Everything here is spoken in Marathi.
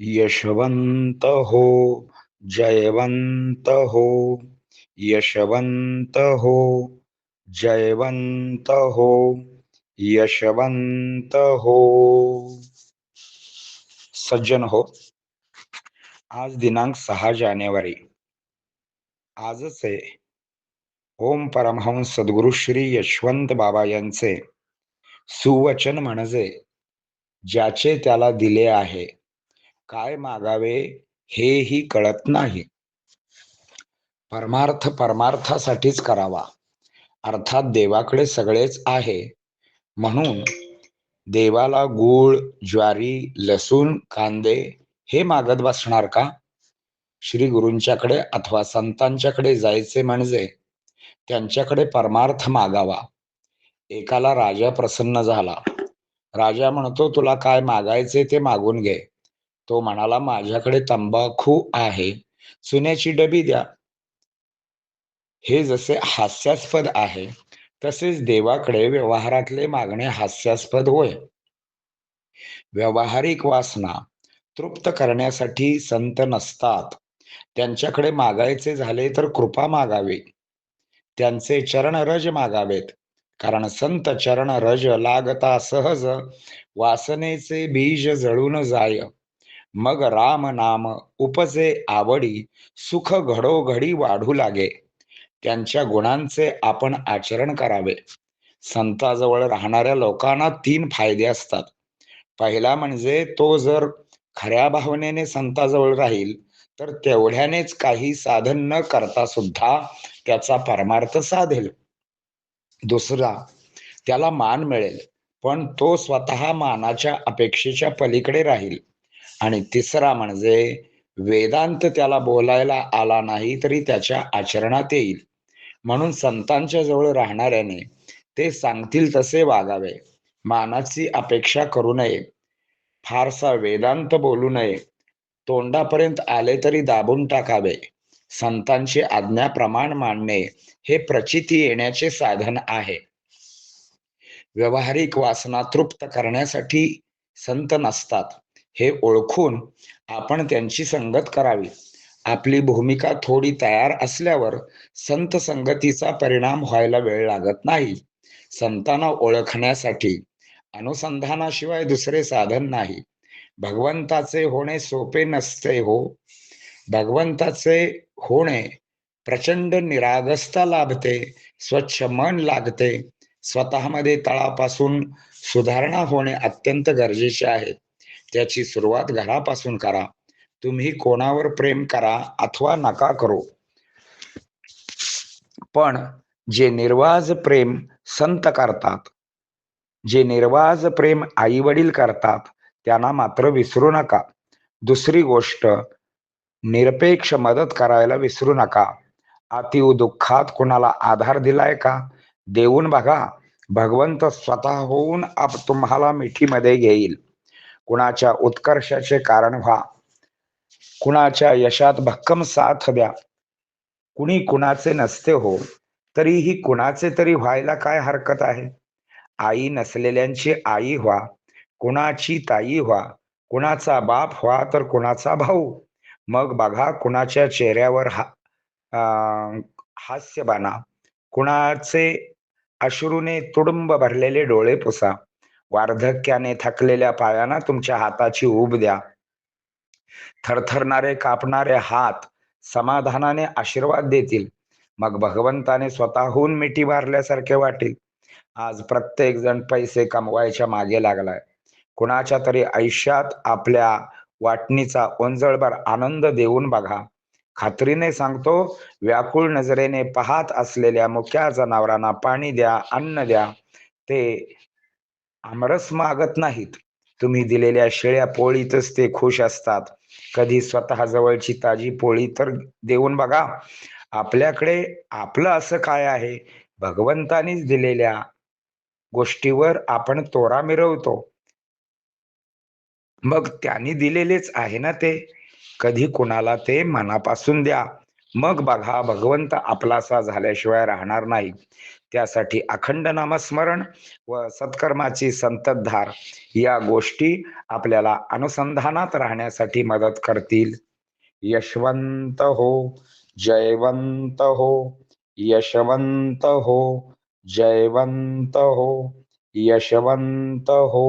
यशवंत हो जयवंत हो यशवंत हो जयवंत हो यशवंत हो सज्जन हो आज दिनांक सहा जानेवारी. आजच आहे. ओम परमहंस सद्गुरु श्री यशवंत बाबा यांचे सुवचन म्हणजे ज्याचे त्याला दिले आहे. काय मागावे हेही कळत नाही. परमार्थ परमार्थासाठीच करावा. अर्थात देवाकडे सगळेच आहे. म्हणून देवाला गूळ ज्वारी लसूण कांदे हे मागत बसणार का? श्री गुरूंच्याकडे अथवा संतांच्याकडे जायचे म्हणजे त्यांच्याकडे परमार्थ मागावा. एकाला राजा प्रसन्न झाला. राजा म्हणतो तुला काय मागायचे ते मागून घे. तो म्हणाला माझ्याकडे तंबाखू आहे. चुन्याची डबी द्या. हे जसे हास्यास्पद आहे तसेच देवाकडे व्यवहारातले मागणे हास्यास्पद होय. व्यावहारिक वासना तृप्त करण्यासाठी संत नसतात. त्यांच्याकडे मागायचे झाले तर कृपा मागावी. त्यांचे चरण रज मागावेत. कारण संत चरण रज लागता सहज. वासनेचे बीज जळून जाय. मग राम नाम उपजे आवडी सुख घडोघडी वाढू लागे. त्यांच्या गुणांचे आपण आचरण करावे. संताजवळ राहणाऱ्या लोकांना तीन फायदे असतात. पहिला म्हणजे तो जर खऱ्या भावनेने संताजवळ राहील तर तेवढ्यानेच काही साधन न करता सुद्धा त्याचा परमार्थ साधेल. दुसरा त्याला मान मिळेल पण तो स्वतः मानाच्या अपेक्षेच्या पलीकडे राहील. आणि तिसरा म्हणजे वेदांत त्याला बोलायला आला नाही तरी त्याच्या आचरणात येईल. म्हणून संतांच्या जवळ राहणाऱ्याने ते सांगतील तसे वागावे. मानाची अपेक्षा करू नये. फारसा वेदांत बोलू नये. तोंडापर्यंत आले तरी दाबून टाकावे. संतांची आज्ञा प्रमाण मानणे हे प्रचिती येण्याचे साधन आहे. व्यवहारिक वासना तृप्त करण्यासाठी संत नसतात. हे ओळखून आपण त्यांची संगत करावी. आपली भूमिका थोडी तयार असल्यावर संत संगतीचा परिणाम व्हायला वेळ लागत नाही. संतांना ओळखण्यासाठी अनुसंधानाशिवाय दुसरे साधन नाही. भगवंताचे होणे सोपे नसते हो. भगवंताचे होणे प्रचंड निरागस्ता लाभते स्वच्छ मन लागते. स्वतःमध्ये तळापासून सुधारणा होणे अत्यंत गरजेचे आहे. त्याची सुरुवात घरापासून करा. तुम्ही कोणावर प्रेम करा अथवा नका करू. पण जे निर्वाज प्रेम संत करतात जे निर्वाज प्रेम आई वडील करतात त्यांना मात्र विसरू नका. दुसरी गोष्ट निरपेक्ष मदत करायला विसरू नका. अतिव दुःखात कुणाला आधार दिलाय का? देऊन बघा. भगवंत स्वतः होऊन आप तुम्हाला मिठीमध्ये घेईल. कुणाच्या उत्कर्षाचे कारण व्हा. कुणाच्या यशात भक्कम साथ द्या. कुणी कुणाचे नसते हो तरीही कुणाचे तरी व्हायला काय हरकत आहे? आई नसलेल्यांची आई व्हा. कुणाची ताई व्हा. कुणाचा बाप व्हा तर कुणाचा भाऊ. मग बघा कुणाच्या चेहऱ्यावर हा हास्य बाना. कुणाचे अश्रूने तुडुंब भरलेले डोळे पुसा. वार्धक्याने थकलेल्या पायांना तुमच्या हाताची ऊब द्या. थरथरणारे कापणारे हात समाधानाने आशीर्वाद देतील. मग भगवंताने स्वतःहून मिठी मारल्यासारखे वाटेल. आज प्रत्येक जण पैसे कमवायच्या मागे लागलाय. कुणाच्या तरी आयुष्यात आपल्या वाटणीचा ओंजळभर आनंद देऊन बघा. खात्रीने सांगतो व्याकुळ नजरेने पाहत असलेल्या मुख्या जनावरांना पाणी द्या अन्न द्या. ते आमरस मागत नाहीत. तुम्ही दिलेल्या शेळ्या पोळीतच ते खुश असतात. कधी स्वतः जवळची ताजी पोळी तर देऊन बघा. आपल्याकडे आपलं असं काय आहे? भगवंतानीच दिलेल्या गोष्टीवर आपण तोरा मिरवतो. मग त्यांनी दिलेलेच आहे ना ते? कधी कुणाला ते मनापासून द्या. मग बघा भगवंत आपलासा झाल्याशिवाय राहणार नाही. त्यासाठी अखंड नामस्मरण व सत्कर्माची संततधार या गोष्टी आपल्याला अनुसंधानात राहण्यासाठी मदत करतील. यशवंत हो जयवंत हो यशवंत हो जयवंत हो यशवंत हो.